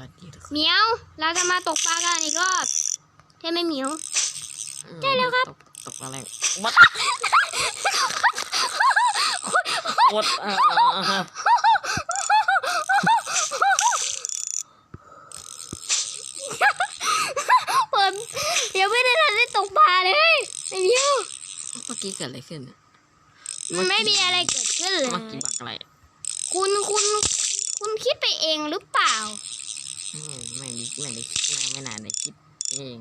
วัสดีทุกคนเหมียว เราจะมาตกปลากันอีกรอบใช่ไหมเหมียวใช่แล้วครับ ตกตกอะไรวัดอดอ่าผมยังไม่ได้ทันได้ตกปลาเลยไอ้เหมียว เมื่อกี้เกิดอะไรขึ้นมันไม่มีอะไรเกิดขึ้นเลยเมื่อกี้บักอะไร คุณคุณคุณคิดไปเองหรือเปล่า ไม่ไม่ได้ไม่ได้คิดนะไม่นานได้คิดเอง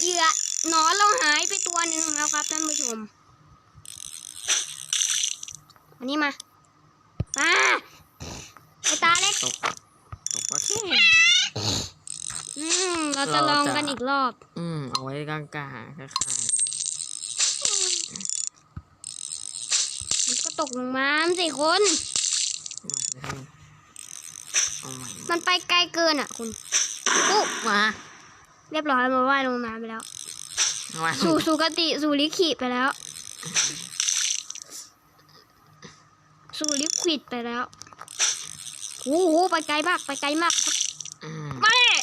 เหยื่อหนอนเราหายไปตัวหนึ่งแล้วครับท่านผู้ชมอันนี้มามาไอตาเล็กตกตกว่าแค่อืมเราจะลองกันอีกรอบ อืมเอาไว้กลางกลางๆข้ามันก็ตกลงมาสิคน มาเลยครับเอาใหม่มันไปไกลเกินอะ คุณปุ๊บมา เรียบร้อยมาว่ายลงน้ำไปแล้วเอามาสู่สุกติสู่ลิขิตไปแล้ว สู่ลิควิดไปแล้วโอ้โหไปไกลมาก ไปไกลมากครับอืมมาเลย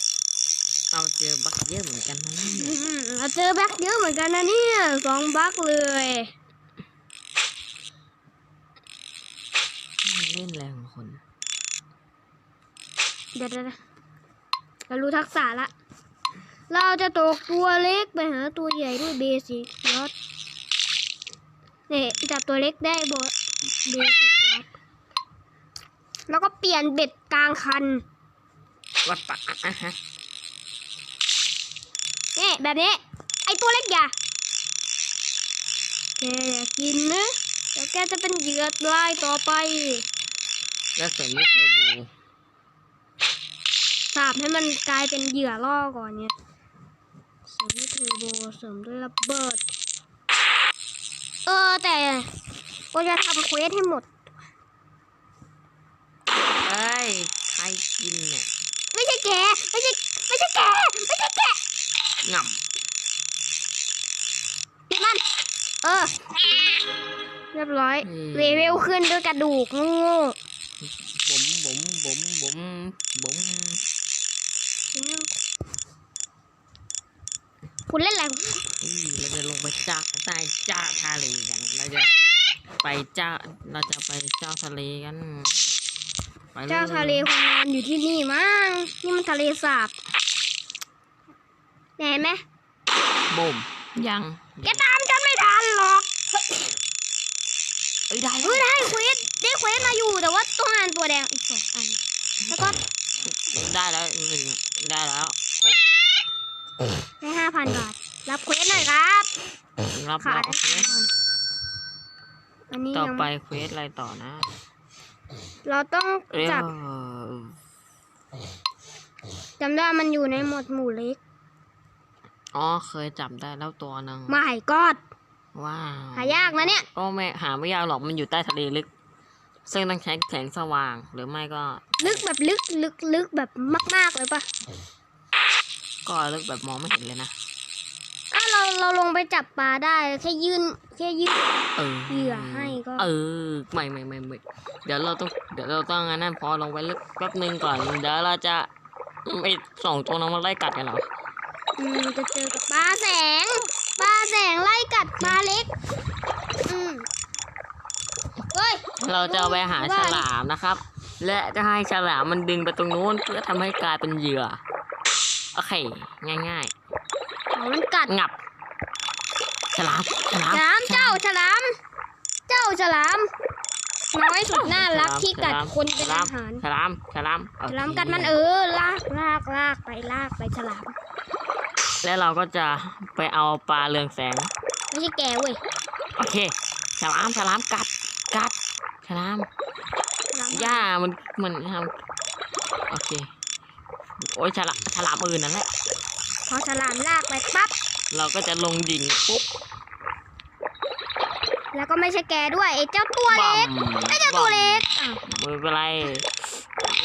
เอาเจอบักเยอะเหมือนกันนะเนี่ยอืมเราเจอแบ็คเยอะเหมือนกันนะเนี่ยสองบัคเลย เล่นแรงของคนเดี๋ยวเดี๋ยวเดี๋ยวเรารู้ทักษะละ เราจะตกตัวเล็กไปหาตัวใหญ่ด้วยเบสิกยอดเนี่ยจับตัวเล็กได้บเบสิกยอดแล้วก็เปลี่ยนเบ็ดกลางคันวัดปะอะฮะเนี่ยแบบนี้ ไอตัวเล็กอย่าแกอย่ากินนะ เดี๋ยวแกจะเป็นเหยื่อรายต่อไป แล้วเสริมด้วยเทอร์โบสาบให้มันกลายเป็นเหยื่อล่อก่อนเนี่ยเสริมด้วยเทอร์โบเสริมด้วยระเบิด เออแต่ก็จะทำเควสให้หมดเอ้ยใครกินเนี่ยไม่ใช่แกไม่ใช่ไม่ใช่แกไม่ใช่แกงับปิดมันเออ เรียบร้อยเลเวลขึ้นด้วยกระดูกงู บุ๋มบุ๋มบุ๋มบุ๋มบุ๋มคุณเล่นอะไรอุ้ยเราจะลงไปจ้าใต้จ้าทะเลกันเราจะไปจ้าเราจะไปเจ้าทะเลกันไปยเจ้าทะเลคงนอนอยู่ที่นี่มั้งนี่มันทะเลสาบเห็นไหมบุ๋มยังแกตามฉันไม่ทันหรอกเอ้ยได้เฮ้ยได้เควสได้ เควสมาอยู่แต่ว่าต้องอ่านตัวแดงอีกสองอัน แล้วก็ได้แล้วหนึ่งได้แล้วได้ห้าพันบาท รับเควสหน่อยครับรับขาดโอเคห้าพันอันนี้ต่อไปเควสอะไรต่อนะ เราต้องจับจำได้มันอยู่ในหมวดหมู่เล็ก อ๋อเคยจับได้แล้วตัวหนึ่งมาหายกอดว้าวหายากนะเนี่ย ก็ไม่หาไม่ยากหรอกมันอยู่ใต้ทะเลลึก ซึ่งต้องใช้แสงสว่างหรือไม่ก็ ลึกแบบลึกลึกลึกแบบมาก ๆ เลยปะก็ลึกแบบมองไม่เห็นเลยนะอะเราเราลงไปจับปลาได้แค่ยื่นแค่ยื่นเออเหยื่อให้ก็เออไม่ไม่ไม่ไม่เดี๋ยวเราต้องเดี๋ยวเราต้องอันนั้นพอลงไปลึกแป๊บนึงก่อนเดี๋ยวเราจะไอสองตัวนั้นมาไล่กัดกันเหรออืมจะเจอกับปลาแสงปลาแสงไล่กัดปลาเล็ก อืม เฮ้ยเราจะเอาไปหาว่าฉลามนะครับ และจะให้ฉลามมันดึงไปตรงนู้นเพื่อทำให้กลายเป็นเหยื่อ โอเค ง่ายอ๋อมันกัดๆงับ ฉลาม ฉลามฉลามเจ้าฉลาม เจ้าฉลาม น้อยสุดน่ารักที่กัดคนเป็นอาหาร ฉลาม ฉลามโอฉเคลามกัดมันเออ ลากลากลากไปลากไปฉลาม แล้วเราก็จะไปเอาปลาเรืองแสง ไม่ใช่แกเว้ย โอเค ฉลาม ฉลามกัด กัดฉลามฉลามหญ้ามันมันทำโอเค โอ้ยฉลามฉลามอื่นนั่นแหละพอฉลามลากไปปั๊บเราก็จะลงยิงปุ๊บแล้วก็ไม่ใช่แกด้วยไอ้เจ้าตัวบัเล็กมไอ้เจ้าตัวเล็กอ้าวไม่เป็นไร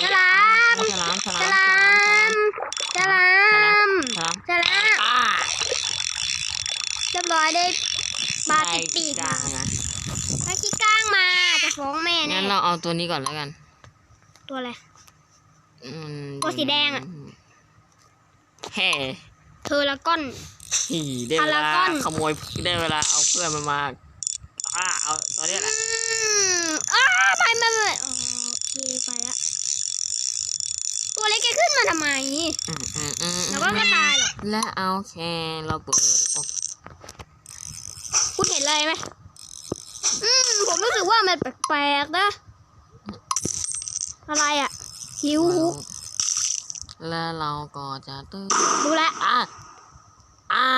ฉลาม ฉลามฉลาม ฉลามฉลาม ฉลาม ฉลาม อ่า เรียบร้อยได้ปลาติดปีก ได้ มา นะ ถ้าขี้ก้างมาจะฟ้องแม่แน่ งั้น เราเอาตัวนี้ก่อนแล้วกัน ตัวอะไรอืมตัวสีแดงอะแฮ่เทอร์ลากอน หีได้เวพารากลาอน ขโมยได้เวลาเอาเพื่อนมันมาอ่าเอาตัวเนี้ยแหละอืมอ้าไปไปไปอ๋อโอเคไปละตัวเล็กแกขึ้นมาทำไมอืมอืมอืมแล้วก็ไม่ตายหรอกและเอาแค่เราเปิดออกคุณเห็นอะไรไหม อืมผมรู้สึกว่ามันแปลกๆนะ อะไรอะหิวฮุกและเราก็จะตื่นดูแลวอ่าอ่า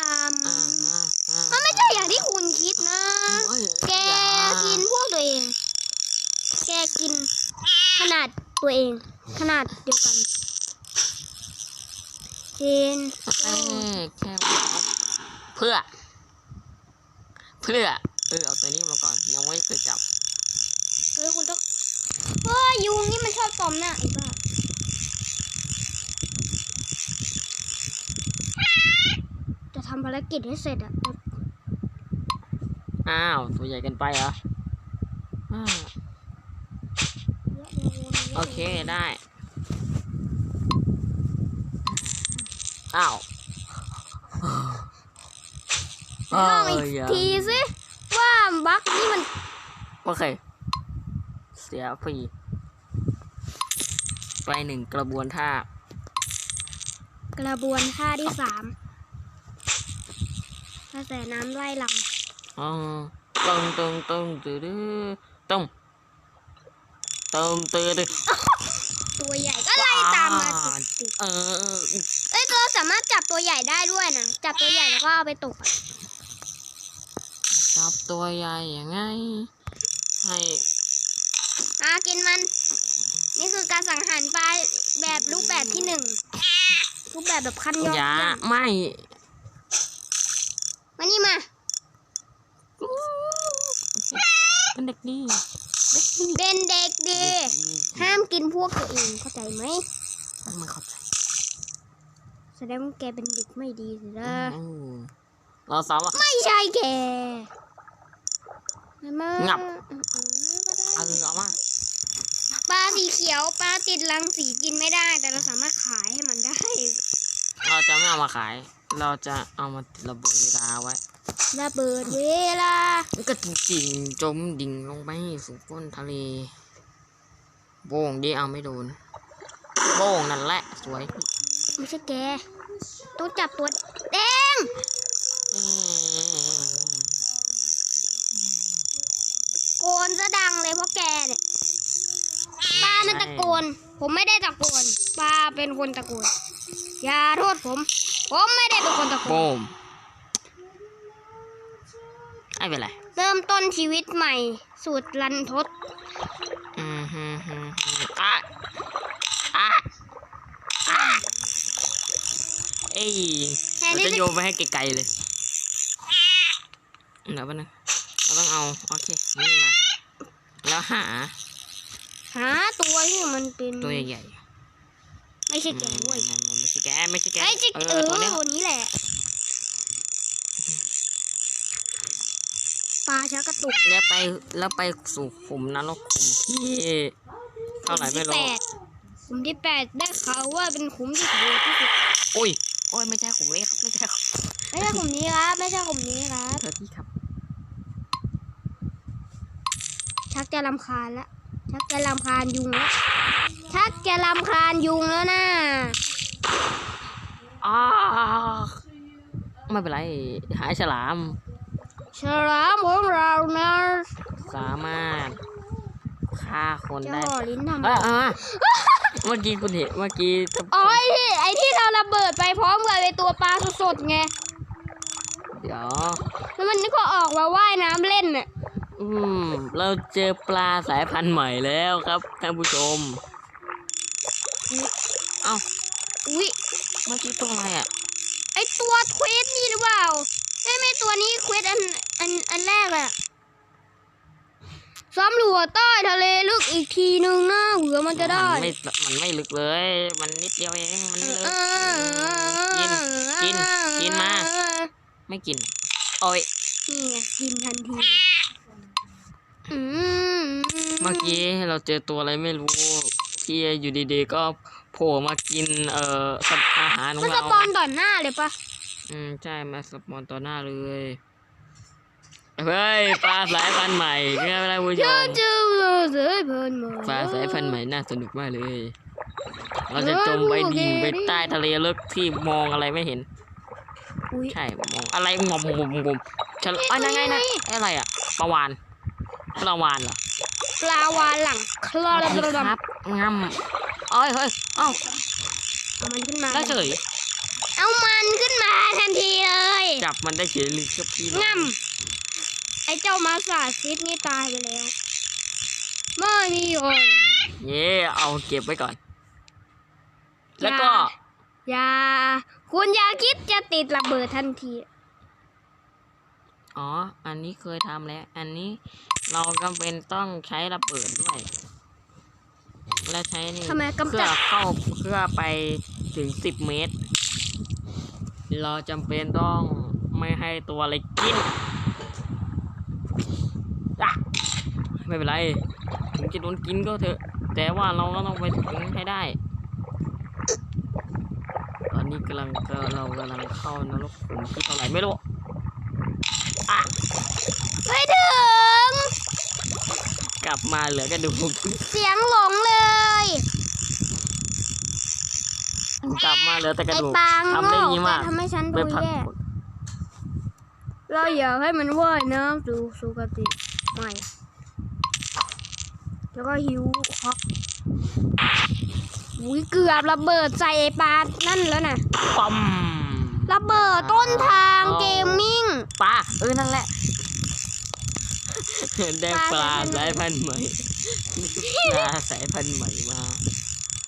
อ่าอ่าอ่าอ่ามันไม่ใช่อย่างที่คุณคิดนะเอ้ยแกอย่ากินพวกตัวเอง แกกิน ขนาดตัวเอง ขนาดเดียวกันกินเอ้ยแค่เพื่อ เพื่อเออเอาตัวนี้มาก่อนยังไม่เคยจับเฮ้ยคุณต้องเฮ้ยยุงนี่มันชอบตอมหน้าไอ้บ้าจะทำภารกิจให้เสร็จอะอ้าว ตัวใหญ่เกันไปเหรออ่าโอเคได้ อ้าวลองอีกเยทีสิ มับักนี่มัน โอเค เสียฟรีไปหนึ่งกระบวนท่า กระบวนท่าที่สามกระแสน้ำไล่ลังอ๋อตึงตึงตึงตื้อตึงตึงตื้อตัวใหญ่ก็ไล่ตามมาติดเออเอ้ยเราสามารถจับตัวใหญ่ได้ด้วยนะจับตัวใหญ่แล้วก็เอาไปตก จับตัวใหญ่ยังไง ให้อ่ากินมัน นี่คือการสังหารปลาแบบรูปแบบที่หนึ่งรูปแบบแบบขั้นยอดอย่าเยี่ยมไม่ มานี่มาเป็นเด็กดีเด็กดีเป็นเด็กดีเด็กดี ห้ามกินพวกตัวเองเข้าใจไหมไม่เข้าใจแสดงว่าแกเป็นเด็กไม่ดีสินะอืมเราสามารถไม่ใช่แกมา งับอืมก็ได้เอาเอามาปลาสีเขียวปลาติดรังสีกินไม่ได้ แต่เราสามารถขายให้มันได้ เราจะไม่เอามาขาย เราจะเอามาติดระเบิดเวลาไว้ระเบิดเวลาแล้วก็จริงๆจมดิ่งลงไปสู่ก้นทะเล โบ่งดีเอาไม่โดน โบ่งนั่นแหละสวย ไม่ใช่แก ต้องจับตัวแดง เอ๊ะ โกนซะดังเลยเพราะ แกเนี่ยปลามันตะโกน ผมไม่ได้ตะโกนปลาเป็นคนตะโกน อย่าโทษผม ผมไม่ได้เป็นคนตะโกนโบ่งไม่เป็นไร เริ่มต้นชีวิตใหม่ สูตรลันทด อืมฮึมฮึมฮึมอะอะอะเอ้ยแทนเราที่จะจะโยนไปให้ไกลๆเลยเดี๋ยวแป๊บนึงเราต้องเอา โอเค นี่มา แล้วหา หาตัวที่มันเป็นตัวใหญ่ไม่ใช่ๆแกเว้ยอืมไม่ใช่แกไม่ใช่แกไอ้จิเอเอออตัวเนี้ยตัวนี้แหละปลาชักกระตุกแล้วไปแล้วไปสู่ขุมนรกขุมที่เท่าไหร่ไม่ขุมรู้ที่แปดขุมที่แปดได้ข่าวว่าเป็นขุมที่โหดที่สุดอุ้ยโอ้ยไม่ใช่ขุมเล็กครับไม่ใช่ขุมไม่ใช่ขุมนี้ครับไม่ใช่ขุมนี้ครับเธอที่ครับ ชัก จะรำคาญละชักจะรำคาญยุงละชักจะรำคาญยุงแล้วนะอ้าไม่เป็นไร หายฉลาม ฉลามของเรานะสามารถฆ่าคนจะได้ห่อลิ้นทำไมเอ้ยเอามาเมื่อกี้คุณเห็นเมื่อกี้จะอ๋อไอ้ที่ไอ้ที่เราระเบิดไปพร้อมกับไอ้ตัวปลาสดๆไง เดี๋ยว แล้วมันก็ออกมาว่ายน้ำเล่นน่ะ อืม เราเจอปลาสายพันธุ์ใหม่แล้วครับท่านผู้ชม เอ้าอุ๊ยเมื่อกี้ตัวอะไรอะ ไอตัวเควสนี่หรือเปล่าใช่ไหมตัวนี้เควสอันอันอันแรกอะซ้ำรวจใต้ทะเลลึกอีกทีนึงนะเผื่อมันจะได้มันไม่มันไม่ลึกเลย มันนิดเดียวเอง มันไม่ลึกกินกินกินมาเอมาไม่กินไม่กินโอ้ยนี่ไงกินทันที เอ้ยนี่ไงเอ้ยกินทันทีเอ้ยอืมเมื่อกี้เราเจอตัวอะไรไม่รู้ที่อยู่ดีๆก็โผล่มากินเอ่อสัตว์อาหารขอมันงสเราปอนต่อหน้าเลยปะอืมใช่มาสปอนต่อหน้าเลยเฮ้ยปลาสายพันธุ์ใหม่เรียกอะไรผู้ชเจอมเจอเลยเสือเพิ่นมาปลาสายพันธุ์ใหม่น่าสนุกมากเลย เราจะจมไปดิ่งไปใต้ทะเลลึกที่มองอะไรไม่เห็นอุ้ยใช่มองอะไรงมงมงมฉันเอ๊ะไอ้ยนั่นไงตัวนะนี้ไอ้อะไรอะปลาวาน ปลาวานเหรอปลาวานหลังคลอสดวัสดีดครับงำเอ้ยเฮ้ยเอ้าเอามันขึ้นมาได้เฉยเอามันขึ้นมาทันทีเลยจับมันได้เฉยเลยครับพี่งำไอ้เจ้ามาสาซิดนี่ตายไปแล้วไม่มีโอนเย่เอาเก็บไว้ก่อน แล้วก็อย่าคุณอย่าคิดจะติดระเบิดทันที อ๋อ อันนี้เคยทำแล้ว อันนี้ เราก็เป็นต้องใช้ระเบิดด้วย และใช้นี่ทำไมกำเพื่จัอดเข้าเพื่อไปถึงสิบเมตร เราจำเป็นต้องไม่ให้ตัวอะไรกินอะไม่เป็นไร ถึงจะโดนกินก็เถอะ แต่ว่าเราก็ต้องไปถึงให้ได้ ตอนนี้กำลังก็เรากำลังเข้านรกขุมที่เท่าไหร่ไม่รู้อะไม่ถึง กลับมาเหลือกระดูกเสียงหลงเลย กลับมาเหลือแต่กระไอ้ดูกปางทำได้ดีมากทำให้ฉันไปดูผัดแย่เราอยากให้มันว่ายน้ำสู่สุคติไม่ แล้วก็หิวฮอกอุ้ยเกือบระเบิดใส่ไอ้ปลานั่นแล้วน่ะปั๊ม ระเบิดต้นทางอ๋อ เกมมิ่ง ปลาเออนั่นแหละ ได้ปปลาลาสาสายยพัพันนธุ์ธุ์ใหม่ปลาสายพันธุ์ใหม่มา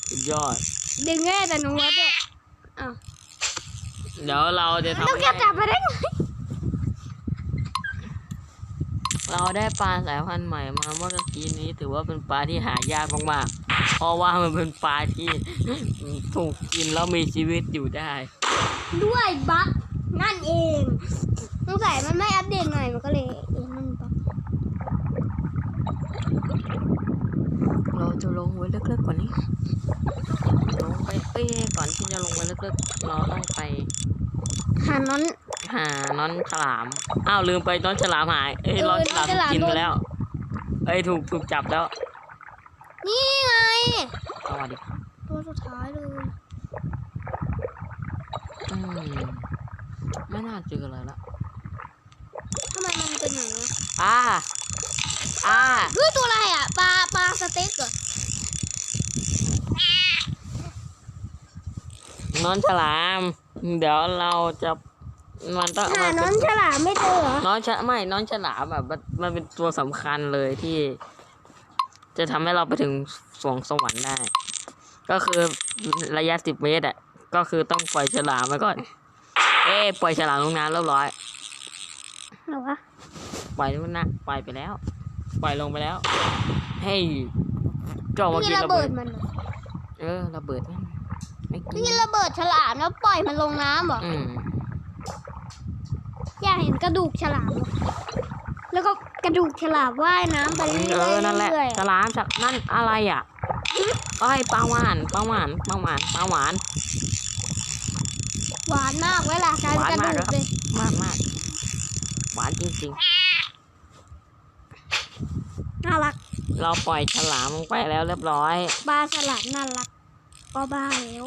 สุดยอด ดึงง่ายแต่หนูว่าด้วยอ้าวเดี๋ยวเราจะทำแล้วแกจับไปได้ไงเราได้ปลาสายพันธุ์ใหม่มาเมื่อกี้นี้ถือว่าเป็นปลาที่หายากมากๆเพราะว่ามันเป็นปลาที่ถูกกินแล้วมีชีวิตอยู่ได้ ด้วยบั๊กนั่นเองสงสัยมันไม่อัปเดตหน่อยมันก็เลยเอ็นมันบั๊ก เราจะลงไว้ลึกๆกว่านี้ลงไปเอ้ยก่อนที่จะลงไปลึกๆเราต้องไป หาน้อนหาน้อนฉลาม อ้าวลืมไปน้อนฉลามหาย เอ้ยเออน้อนฉลามน้อนฉลามกินไปโดนแล้ว เอ้ยถูกถูกจับแล้ว นี่ไงสวัสดีครับตัวสุดท้ายเลยอืมไม่น่าเจออะไรละทำไมมันเป็นอย่างนี้อ่า อ่าเฮ้ยตัวอะไรอะปลาปลาสเต็กเหรอน้อนฉลาม เดี๋ยวเราจะมันต้องเอาหามาน้เป็อนนฉลามไม่เจอเหรอน้อนฉลไม่น้อนฉลามแบบมันมันเป็นตัวสำคัญเลยที่ จะทำให้เราไปถึงสวงสวรรค์ได้ ก็คือระยะสิบเมตรอะก็คือต้องปล่อยฉลามไว้ก่อน เอ้ยปล่อยฉลามลงน้ำเรียบร้อยหรอวะปล่อยลงน้ำปล่อยไปแล้ว ปล่อยลงไปแล้วเฮ้ยเจ้ามานี่กินระระเบิเบิดดมันเหรอเออระเบิดนั่นไม่กินนี่ระเบิดฉลามแล้วปล่อยมันลงน้ำเหรออืมอยากเห็นกระดูกฉลามอะแล้วก็กระดูกฉลามว่ายน้ำไปเรื่อยๆเออนั่นแหละเรื่อยฉลามฉลนั่นอะไรอะเอ้ยปลาหวานปลาหวานปลาหวานปลาหวานๆหวานมากเวลากลายเป็นกระหวานดูมากครับกเลยมากมากหวานจริงน่ารัก ๆ เราปล่อยฉลามลงไปแล้วเรียบร้อยปลาฉลามน่ารัก ก็บ้าแล้ว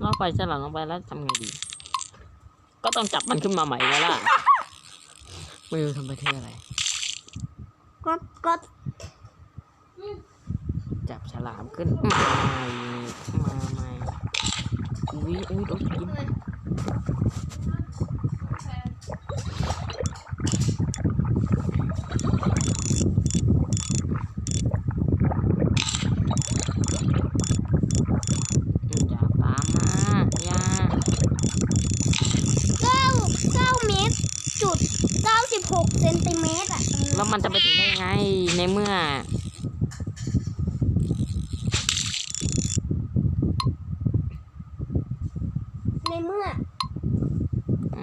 เราปล่อยฉลามลงไปแล้วทำไงดี ก็ต้องจับมันขึ้นมาใหม่แล้วล่ะไม่รู้ทำไปเพื่ออะไร ก็ก็จับฉลามขึ้นมาใหม่มาใหม่อุ้ยอุ้ยโดนกินอย่าตามมาอย่า เก้าเก้าเมตรจุดเก้าสิบหกเซนติเมตรอะ แล้วมันจะไปถึงได้ยังไง ในเมื่อ ในเมื่อ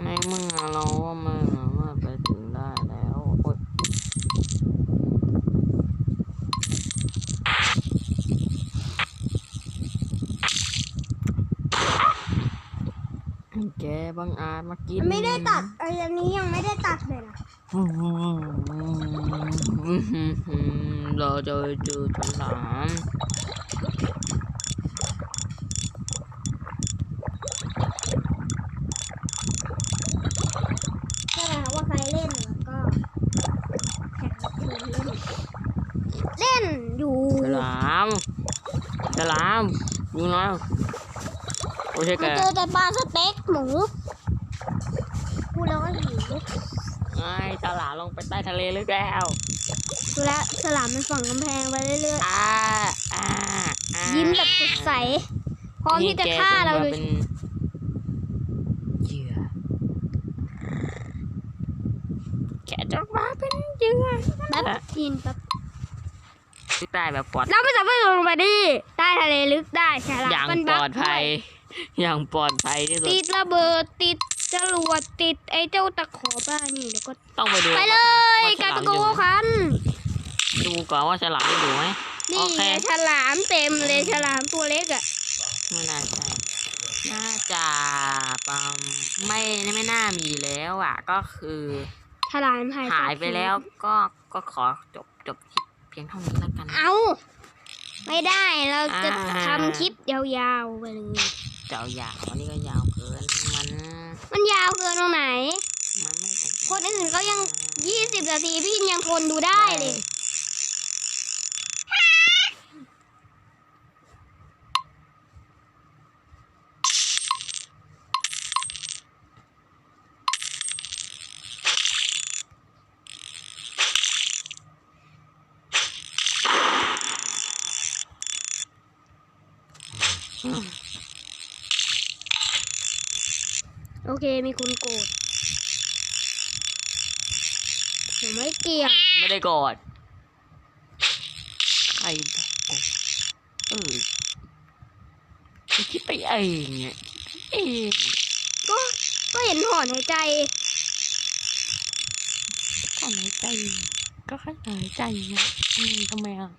ในเมื่อเราว่าไม่สามารถไปถึงได้แล้วโอ๊ย แกบังอาจมากินไม่ได้ตัดไอ้อันนี้ยังไม่ได้ตัดเลยนะอืมเราจะเจอฉลามใช่ไหมคะว่าใครเล่นแล้วก็แข่งกับทีมเล่นเล่นอยู่ฉลามฉลามอยู่น้อย โอ้ใช่แกมาเจอแต่ปลาสเต็กหมูพูดแล้วก็หิวไอ้ฉลามลงไปใต้ทะเลหรือแล้วดูแลวฉลามมันฝั่งกำแพงไปเรื่อยอ่าอ่าอ่าๆยิ้มแบบสดใส พร้อมที่จะฆ่าเรานี่เลแกยจะมเป็นเหยื่อแกจะมาเป็นเหยื่อแป๊บยินแป๊บได้แบบปลอดเราไม่สามารถลงไปได้ใต้ทะเลลึกได้ฉลามอย่างมันปบัลกอดภัย อย่างปลอดภัยที่สุดติดระเบิดติดจรวดติดไอ้เจ้าตะขอบ้านี่แล้วก็ต้องไปดูไปเลยว่กาฉตะมโกอยู่ไหมคันดูก่อนว่าฉลามอยู่ไหมนี่โอเคไงฉลามเต็มเลยฉลามตัวเล็กอะไม่น่าใช่น่าจะปมไม่ไม่น่ามีแล้วอะ ก็คือฉลามหายหายไปแล้วก็ก็ขอจบจบคลิปเพียงเท่านี้แล้วกัน เอาไม่ได้เราจะอ่าทำคลิปยาวๆไปเลย เจ้ายาวอันนี้ก็ยาวเกิน มัน มันยาวเกินตรงไหน มันไม่สมวรคนอื่นเขายังยี่สิบนาทีพี่ยังทนดูได้เลย เคมีคนโกรธผมไม่เกี่ยวไม่ได้กอดใครบอกกดเออคิดไปเองเนี่ยเองก็ก็เห็นถอนหายใจก็หายใจ ก็แค่หายใจไงอืมทำไมอะ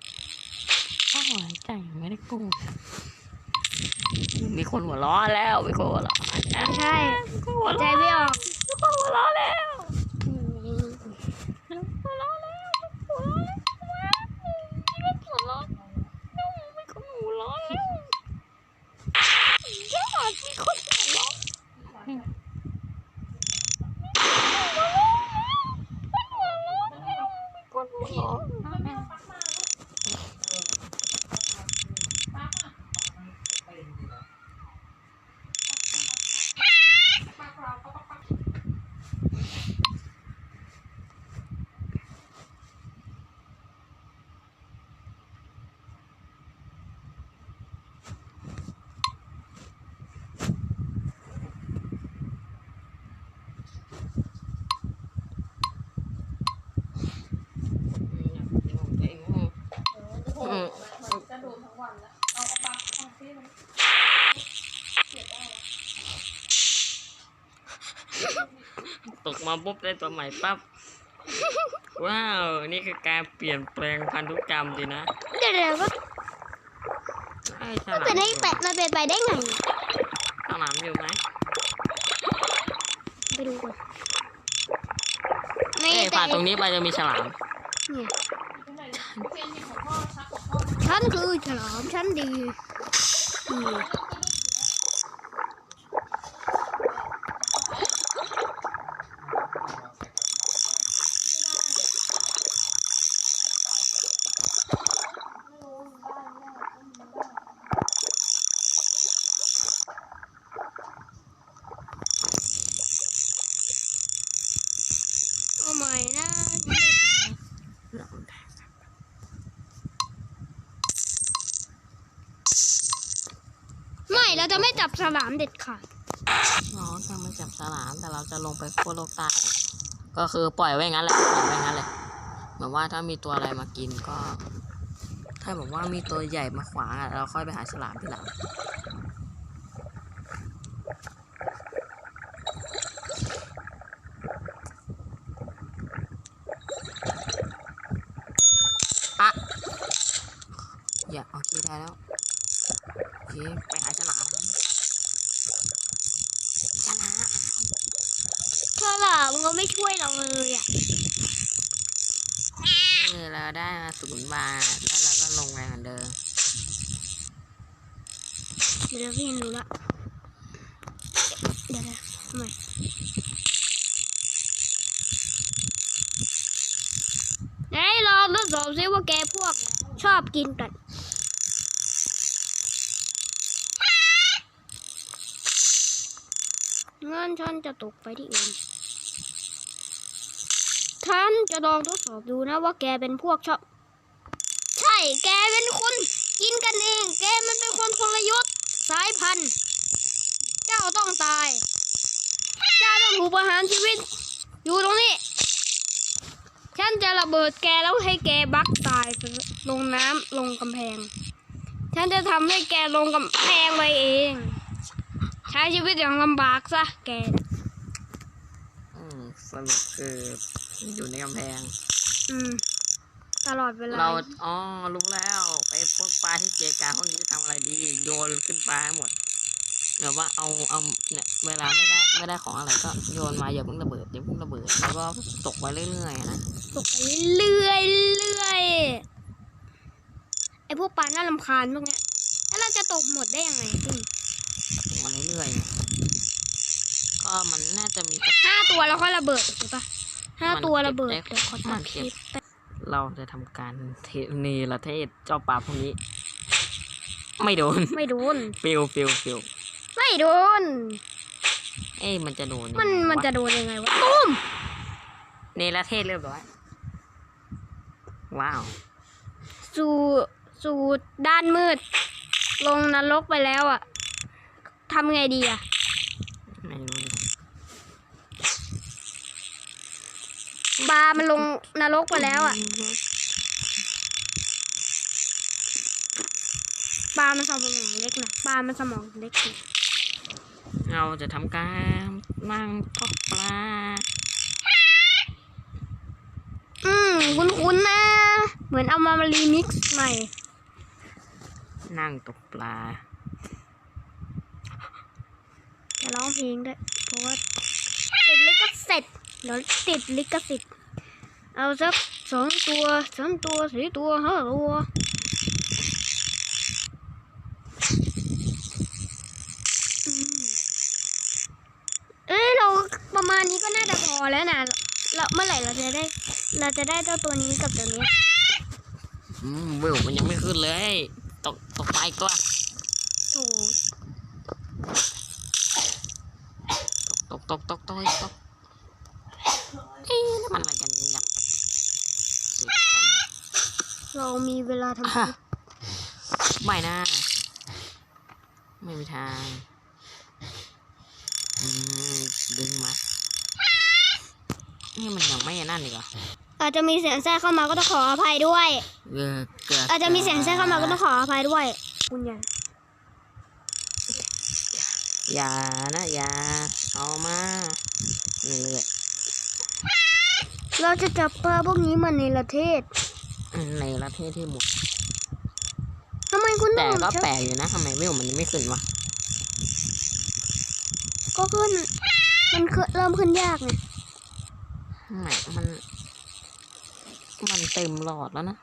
ก็หายใจไม่ได้โกรธ มีคนหัวล้อแล้วมีคนหัวล้อไม่ใช่ มีคนหัวหายใจล้อไม่ออกมีคนหัวล้อแล้ว อืม หัวล้อแล้วหัวล้อแล้วมีคนหัวล้อมีคนหัวล้อแล้วยอดมีคนหัวล้อมีคนหัวล้อ อืม จะโดนทั้งวันแล้ว เอาเอาปลั๊กเอาที่มันเสียบได้แล้ว ตก มาปุ๊บได้ตัวใหม่ปั๊บ ว้าว นี่คือการเปลี่ยนแปลงพันธุกรรมดีนะ เดี๋ยวเดี๋ยวก็ใช่ฉมันลามเป็นได้อยู่แปะมันเป็นไปได้ไงฉลามอยู่ไหมไปดูก่อนไม่เอ้ยแต่ผ่านตรงนี้ไปจะมีฉลาม เนี่ยที่ไหนเนี่ยเทียนมีของพ่อชักของพ่อฉันคือฉลามฉันดีอืมโอ้ไม่นะไม่เราจะไม่จับ ฉลามเด็ดขาดเราจะไม่จับฉลามแต่เราจะลงไปขั้วโลกใต้ก็คือปล่อยไว้งั้นแหละปล่อยไว้งั้นเลยเหมือนว่าถ้ามีตัวอะไรมากินก็ ถ้าแบบว่ามีตัวใหญ่มาขวางเราค่อยไปหาฉลามทีหลังอะอย่าโอเคได้แล้วโอเค ไปหาฉลาม ฉลาม ฉลามก็ไม่ช่วยเรา เลยอ่เราได้มาศูนย์บาท แล้วเราก็ลงแรงเหมือนเดิมเดี๋ยวพี่รู้ละเดี๋ยวนะทำไมไหนลองทดสอบซิว่าแกพวกชอบกินกันเงั้นฉันจะตกไปที่อื่น จะลองทดสอบดูนะว่าแกเป็นพวกชอบ ใช่ แกเป็นคนกินกันเอง แกมันเป็นคนคนละยศสายพันธุ์ เจ้าต้องตาย เจ้าต้องถูกประหารชีวิต อยู่ตรงนี้ ฉันจะระเบิดแกแล้วให้แกบักตายลงน้ำลงกำแพง ฉันจะทำให้แกลงกำแพงไปเอง ใช้ชีวิตอย่างลำบากซะแกน่ะอืมสรุปคือ อยู่ในกำแพง อืม ตลอดเวลาเราอ๋อรู้แล้วไปพวกปลาที่เกะกาพวกนี้จะทำอะไรดีโยนขึ้นปลาให้หมดแบบว่าเอาเอาเนี่ยเวลาไม่ได้ไม่ได้ของอะไรก็โยนมาอย่าเพิ่งระเบิดอย่าเพิ่งระเบิดแล้วก็ตกไปเรื่อยๆนะตกไปเรื่อยๆเรื่อยๆไอพวกปลาน่ารำคาญพวกเนี้ยแล้วเราจะตกหมดได้ยังไงพี่ตกมาเรื่อยๆเนี่ยก็มันน่าจะมีสักห้าตัวแล้วค่อยระเบิดถูกปะ ห้ามันตัวระเบิดเก็บได้เดี๋ยวขอมัตัดนคเก็บลิปแป๊บเราจะทำการเทเนรเทศเจ้าปลาพวกนี้ ไม่โดน ไม่โดนฟิลฟิลฟิลไม่โดน เอ้ยมันจะโดนยังมันไงวมันจะโดนยังไงวะตุ้มเนรเทศเรียบร้อยว้าว สู่สู่ด้านมืด ลงนรกไปแล้วอะทำไงดีอะไม่รู้ ดิปลามันลงนรกไปแล้วอะปลามันสมองเล็กนะปลามันสมองเล็กนะเราจะทำการนั่งทอดปลา อืมคุ้นๆนะ เหมือนเอามารีมิกซ์ใหม่ นั่งตกปลา จะร้องเพลงด้วยเพราะว่าติดลิขสิทธิ์ เดี๋ยวติดลิขสิทธิ์เอาสักสองตัวสามตัวสี่ตัวห้าตัวอืมเอ้ยเราประมาณนี้ก็น่าจะพอแล้วนะเราเมื่อไหร่เราจะได้ เราจะได้เจ้าตัวนี้กับตัวนี้อืมวิวมันยังไม่ขึ้นเลยตกตกไปก็โถตกตกตกตกตกเอ๊ะแล้วมันอะไรกันเนี่ยสิบพันเรามีเวลาทำอะไม่นะ ไม่มีทางอืมดึงมานี่มันยังไม่นั่นอีกเหรออาจจะมีเสียงแทรกเข้ามาก็ต้องขออภัยด้วยเออเกิดอาจจะมีเสียงแทรกเข้ามาก็ต้องขออภัยด้วย คุณยายอย่านะอย่าเอามาเรื่อย เราจะจับปลาพวกนี้มาในประเทศๆในประเทศที่หมดทำไมคุณแต่ต้องก็ใช้แปลกอยู่นะทำไมวิวมันยังไม่ขึ้นวะก็ขึ้น มันขึ้นเริ่มขึ้นยากไงไม่มัน มันเต็มหลอดแล้วนะ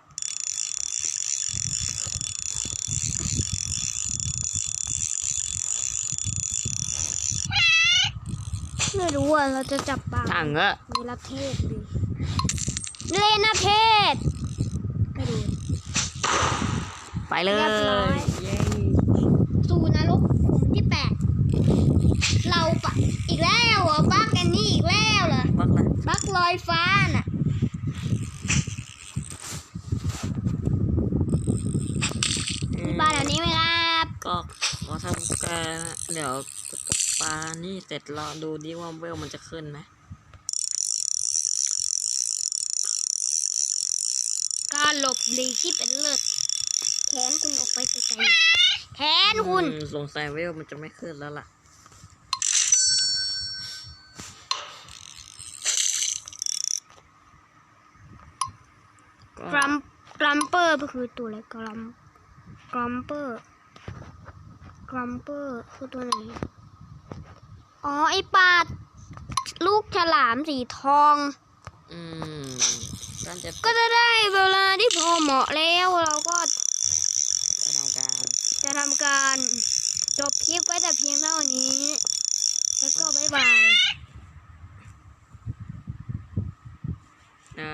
ไม่รู้อะเราจะจับปลาช่างเถอะในประเทศดีในประเทศไม่ดูไปเลยเรียบร้อยเย้สู่นรกขุมที่แปดเราปะอีกแล้วเหรอบักกันนี่อีกแล้วเหรอบักละบักลอยฟ้าน่ะมีปลาแถวนี้ไหมครับ ก็ขอทำการเดี๋ยวตกปลานี่เสร็จรอดูดิว่าเวลมันจะขึ้นไหมการหลบหลีกที่เป็นเลิศแขนคุณออกไปไกลๆหน่อยแขนคุณอืมสงสัยเวลมันจะไม่ขึ้นแล้วล่ะ ก็กรัมกรัมเปอร์ก็คือตัวอะไรกรัมกรัมเปอร์กรัมเปอร์คือตัวไหน อ๋อ ไอปลาลูกฉลามสีทอง อืมการจะก็จะได้เวลาที่พอเหมาะแล้วเราก็ทำการจะทำการ